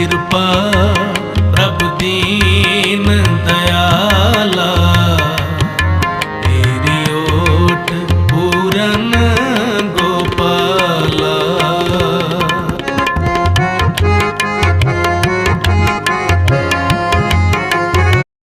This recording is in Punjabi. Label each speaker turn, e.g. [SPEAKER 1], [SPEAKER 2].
[SPEAKER 1] இருப்பார்.